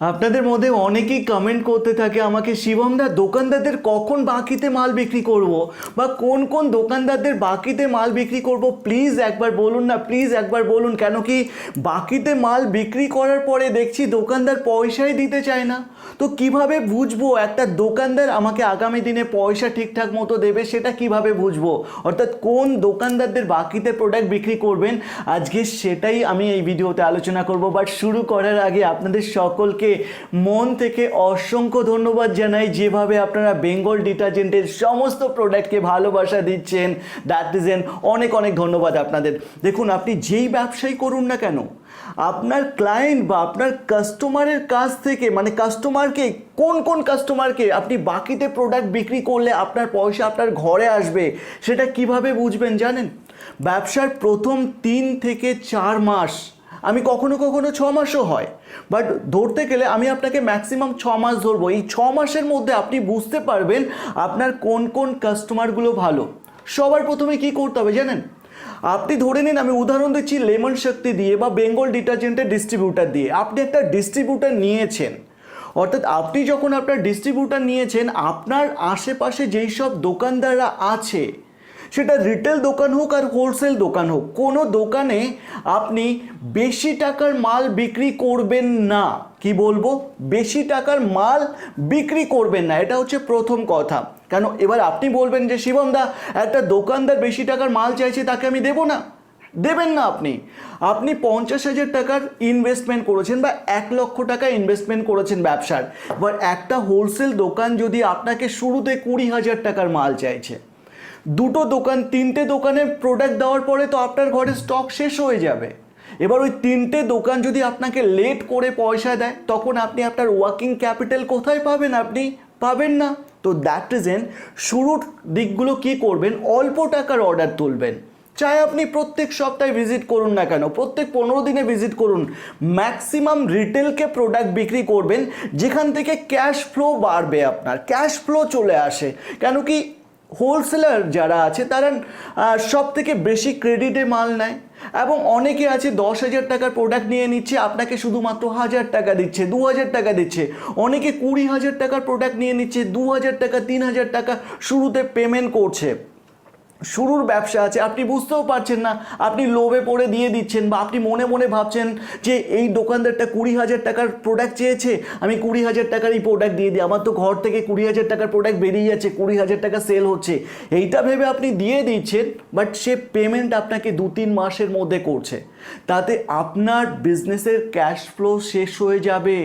আপনাদের মধ্যে অনেকেই কমেন্ট করতে থাকে আমাকে, শিবমদা, দোকানদারদের কখন বাকিতে মাল বিক্রি করব? বা কোন কোন দোকানদারদের বাকিতে মাল বিক্রি করব? প্লিজ একবার বলুন না প্লিজ একবার বলুন, কেন কি বাকিতে মাল বিক্রি করার পরে দেখছি দোকানদার পয়সাই দিতে চায় না। তো কীভাবে বুঝব একটা দোকানদার আমাকে আগামী দিনে পয়সা ঠিকঠাক মতো দেবে, সেটা কীভাবে বুঝব? অর্থাৎ কোন দোকানদারদের বাকিতে প্রোডাক্ট বিক্রি করবেন? আজকে সেটাই আমি এই ভিডিওতে আলোচনা করব। বাট শুরু করার আগে আপনাদের সকলকে মন থেকে অসংখ্য ধন্যবাদ জানাই। যেভাবে আপনারা বেঙ্গল ডিটারজেন্টের সমস্ত প্রোডাক্টকে ভালোবাসা দিচ্ছেন দ্যাট ইজ এন অনেক অনেক ধন্যবাদ আপনাদের। দেখুন, আপনি যেই ব্যবসাই করুন না কেন, আপনার ক্লায়েন্ট বা আপনার কাস্টমারের কাছ থেকে মানে কাস্টমারকে কোন কোন কাস্টমারকে আপনি বাকিতে প্রোডাক্ট বিক্রি করলে আপনার পয়সা আপনার ঘরে আসবে, সেটা কীভাবে বুঝবেন জানেন? ব্যবসার প্রথম তিন থেকে চার মাস আমি কখনো কখনো ছ মাসও হয়। বাট ধরতে গেলে আমি আপনাকে ম্যাক্সিমাম ছ মাস ধরবো। এই ছ মাসের মধ্যে আপনি বুঝতে পারবেন আপনার কোন কোন কাস্টমারগুলো ভালো। সবার প্রথমে কি করতে হবে জানেন? আপনি ধরে নিন আমি উদাহরণ দিচ্ছি লেমন শক্তি দিয়ে বা বেঙ্গল ডিটারজেন্টের ডিস্ট্রিবিউটার দিয়ে। আপনি একটা ডিস্ট্রিবিউটার নিয়েছেন। অর্থাৎ আপনি যখন আপনার ডিস্ট্রিবিউটার নিয়েছেন, আপনার আশেপাশে যেই সব দোকানদাররা আছে সেটা রিটেল দোকান হোক আর হোলসেল দোকান হোক, কোনো দোকানে আপনি বেশি টাকার মাল বিক্রি করবেন না। কি বলব? বেশি টাকার মাল বিক্রি করবেন না, এটা হচ্ছে প্রথম কথা। কেন? এবার আপনি বলবেন যে, শিবম দা, একটা দোকানদার বেশি টাকার মাল চাইছে, তাকে আমি দেবো না? দেবেন না আপনি। আপনি পঞ্চাশ হাজার টাকার ইনভেস্টমেন্ট করেছেন বা এক লক্ষ টাকা ইনভেস্টমেন্ট করেছেন ব্যবসার। এবার একটা হোলসেল দোকান যদি আপনাকে শুরুতে কুড়ি হাজার টাকার মাল চাইছে দুটো দোকান, তিনটে দোকানে প্রোডাক্ট দেওয়ার পরে তো আপনার ঘরে স্টক শেষ হয়ে যাবে। এবার ওই তিনটে দোকান যদি আপনাকে লেট করে পয়সা দেয়, তখন আপনি আপনার ওয়ার্কিং ক্যাপিটাল কোথায় পাবেন আপনি? পাবেন না। তো দ্যাট রিজেন শুরুর দিকগুলো কি করবেন? অল্প টাকার অর্ডার তুলবেন। চাই আপনি প্রত্যেক সপ্তাহে ভিজিট করুন না কেন, প্রত্যেক পনেরো দিনে ভিজিট করুন। ম্যাক্সিমাম রিটেলকে প্রোডাক্ট বিক্রি করবেন, যেখান থেকে ক্যাশ ফ্লো বাড়বে আপনার ক্যাশ ফ্লো চলে আসে। কেন কি হোলসেলার যারা আছে, তারা সব থেকে বেশি ক্রেডিটে মাল নেয় এবং অনেকে আছে দশ হাজার টাকার প্রোডাক্ট নিয়ে নিচ্ছে, আপনাকে শুধুমাত্র হাজার টাকা দিচ্ছে, দু হাজার টাকা দিচ্ছে। অনেকে কুড়ি হাজার টাকার প্রোডাক্ট নিয়ে নিচ্ছে, দু হাজার টাকা, তিন হাজার টাকা শুরুতে পেমেন্ট করছে। শুরুর ব্যবসা আছে, আপনি বুঝতেও পারছেন না। আপনি লোভে পড়ে দিয়ে দিচ্ছেন বা আপনি মনে মনে ভাবছেন যে এই দোকানদারটা কুড়ি হাজার টাকার প্রোডাক্ট চেয়েছে, আমি কুড়ি হাজার টাকার এই প্রোডাক্ট দিয়ে দিই। আমার তো ঘর থেকে কুড়ি হাজার টাকার প্রোডাক্ট বেরিয়ে যাচ্ছে, কুড়ি হাজার টাকা সেল হচ্ছে। এইটা ভেবে আপনি দিয়ে দিচ্ছেন বাট সে পেমেন্ট আপনাকে দু তিন মাসের মধ্যে করছে। তাতে আপনার বিজনেসের ক্যাশ ফ্লো শেষ হয়ে যাবে।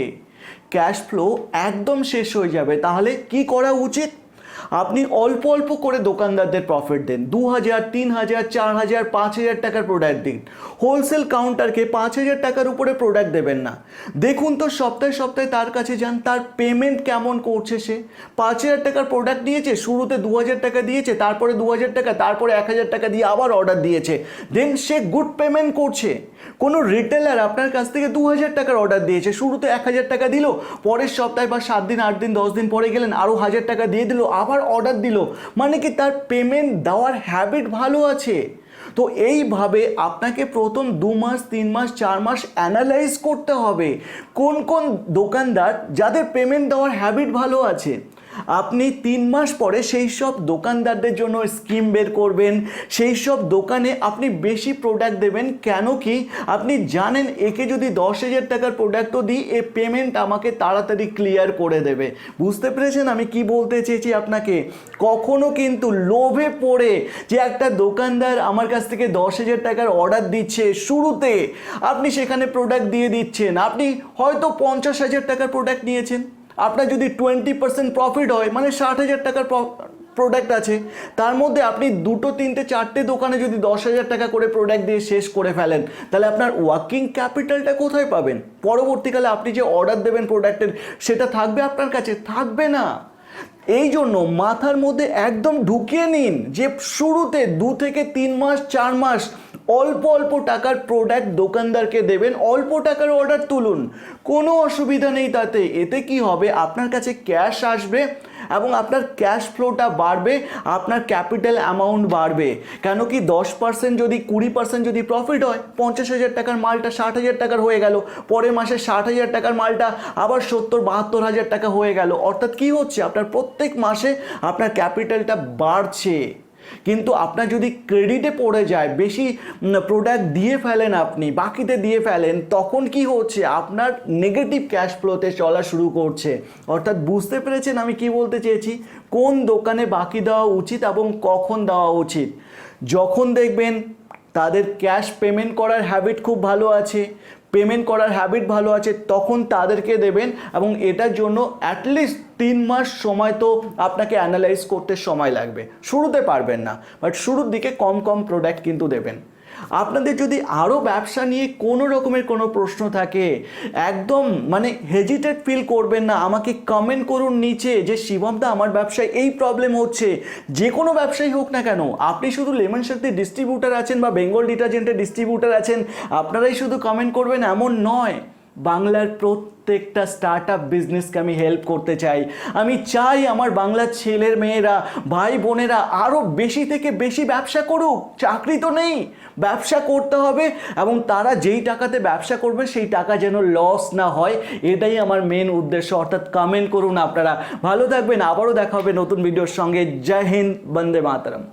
ক্যাশ ফ্লো একদম শেষ হয়ে যাবে। তাহলে কি করা উচিত? আপনি অল্প অল্প করে দোকানদারদের প্রফিট দেন। দু হাজার তিন হাজার চার হাজার পাঁচ হাজার টাকার প্রোডাক্ট দিন। হোলসেল কাউন্টারকে পাঁচ হাজার টাকার উপরে প্রোডাক্ট দেবেন না। দেখুন তো সপ্তাহে সপ্তাহে তার কাছে যান, তার পেমেন্ট কেমন করছে সে? পাঁচ হাজার টাকার প্রোডাক্ট দিয়েছে শুরুতে দু হাজার টাকা দিয়েছে, তারপরে দু হাজার টাকা, তারপরে এক হাজার টাকা দিয়ে আবার অর্ডার দিয়েছে। দেন সে গুড পেমেন্ট করছে। কোনো রিটেলার আপনার কাছ থেকে দু হাজার টাকার অর্ডার দিয়েছে, শুরুতে এক হাজার টাকা দিল, পরের সপ্তাহে বা সাত দিন, আট দিন, দশ দিন পরে গেলেন আরও হাজার টাকা দিয়ে দিল আবার অর্ডার দিল। মানে কি তার পেমেন্ট দেওয়ার হ্যাবিট ভালো আছে? তো এইভাবে আপনাকে প্রথম দু মাস, তিন মাস, চার মাস অ্যানালাইজ করতে হবে। কোন কোন দোকানদার যাদের পেমেন্ট দেওয়ার হ্যাবিট ভালো আছে? আপনি তিন মাস পরে সেই সব দোকানদারদের জন্য স্কিম বের করবেন, সেই সব দোকানে আপনি বেশি প্রোডাক্ট দেবেন, কেন কি আপনি জানেন একে যদি দশ হাজার টাকার প্রোডাক্টও দিই এ পেমেন্ট আমাকে তাড়াতাড়ি ক্লিয়ার করে দেবে। বুঝতে পেরেছেন আমি কি বলতে চেয়েছি আপনাকে? কখনো কিন্তু লোভে পড়ে যে একটা দোকানদার আমার কাছ থেকে দশ হাজার টাকার অর্ডার দিচ্ছে শুরুতে, আপনি সেখানে প্রোডাক্ট দিয়ে দিচ্ছেন, আপনি হয়তো পঞ্চাশ হাজার টাকার প্রোডাক্ট নিয়েছেন। আপনার যদি টোয়েন্টি পার্সেন্ট প্রফিট হয় মানে ষাট হাজার টাকার প্রোডাক্ট আছে, তার মধ্যে আপনি দুটো, তিনটে, চারটে দোকানে যদি দশ হাজার টাকা করে প্রোডাক্ট দিয়ে শেষ করে ফেলেন, তাহলে আপনার ওয়ার্কিং ক্যাপিটালটা কোথায় পাবেন? পরবর্তীকালে আপনি যে অর্ডার দেবেন প্রোডাক্টের সেটা থাকবে আপনার কাছে? থাকবে না। এই জন্য মাথার মধ্যে একদম ঢুকিয়ে নিন যে শুরুতে দু থেকে তিন মাস, চার মাস অল্প অল্প টাকার প্রোডাক্ট দোকানদারকে দেবেন, অল্প টাকার অর্ডার তুলুন। কোনো অসুবিধা নেই তাতে। এতে কি হবে? আপনার কাছে ক্যাশ আসবে এবং আপনার ক্যাশ ফ্লোটা বাড়বে, আপনার ক্যাপিটাল অ্যামাউন্ট বাড়বে। কেন কি দশ পার্সেন্ট যদি, কুড়ি পার্সেন্ট যদি প্রফিট হয়, পঞ্চাশ হাজার টাকার মালটা ষাট হাজার টাকার হয়ে গেল। পরের মাসে ষাট হাজার টাকার মালটা আবার সত্তর বাহাত্তর হাজার টাকা হয়ে গেল। অর্থাৎ কি হচ্ছে? আপনার প্রত্যেক মাসে আপনার ক্যাপিটালটা বাড়ছে। কিন্তু আপনার যদি ক্রেডিটে পড়ে যায়, বেশি প্রোডাক্ট দিয়ে ফেলেন আপনি, বাকিতে দিয়ে ফেলেন, তখন কি হচ্ছে? আপনার নেগেটিভ ক্যাশ ফ্লোতে চলা শুরু করছে। অর্থাৎ বুঝতে পেরেছেন আমি কি বলতে চেয়েছি? কোন দোকানে বাকি দেওয়া উচিত এবং কখন দেওয়া উচিত? যখন দেখবেন তাদের ক্যাশ পেমেন্ট করার হ্যাবিট খুব ভালো আছে পেমেন্ট করার হ্যাবিট ভালো আছে, তখন তাদেরকে দেবেন এবং এটার জন্য অ্যাটলিস্ট তিন মাস সময় তো আপনাকে অ্যানালাইজ করতে সময় লাগবে। শুরুতে পারবেন না বাট শুরুর দিকে কম কম প্রোডাক্ট কিন্তু দেবেন। আপনাদের যদি আরও ব্যবসা নিয়ে কোনো রকমের কোনো প্রশ্ন থাকে, একদম মানে হেজিটেট ফিল করবেন না, আমাকে কমেন্ট করুন নিচে যে, শিবমদা, আমার ব্যবসায় এই প্রবলেম হচ্ছে। যে কোনো ব্যবসায়ী হোক না কেন, আপনি শুধু লেমন শক্তি ডিস্ট্রিবিউটার আছেন বা বেঙ্গল ডিটারজেন্টের ডিস্ট্রিবিউটার আছেন, আপনারাই শুধু কমেন্ট করবেন, এমন নয়। বাংলার প্রত্যেকটা স্টার্ট আপ বিজনেসকে আমি হেল্প করতে চাই। আমি চাই আমার বাংলার ছেলের মেয়েরা, ভাই বোনেরা আরও বেশি থেকে বেশি ব্যবসা করুক। চাকরি তো নেই, ব্যবসা করতে হবে এবং তারা যেই টাকাতে ব্যবসা করবে সেই টাকা যেন লস না হয়, এটাই আমার মেন উদ্দেশ্য। অর্থাৎ কমেন্ট করুন আপনারা। ভালো থাকবেন, আবারও দেখা হবে নতুন ভিডিওর সঙ্গে। জয় হিন্দ, বন্দে মাতরম।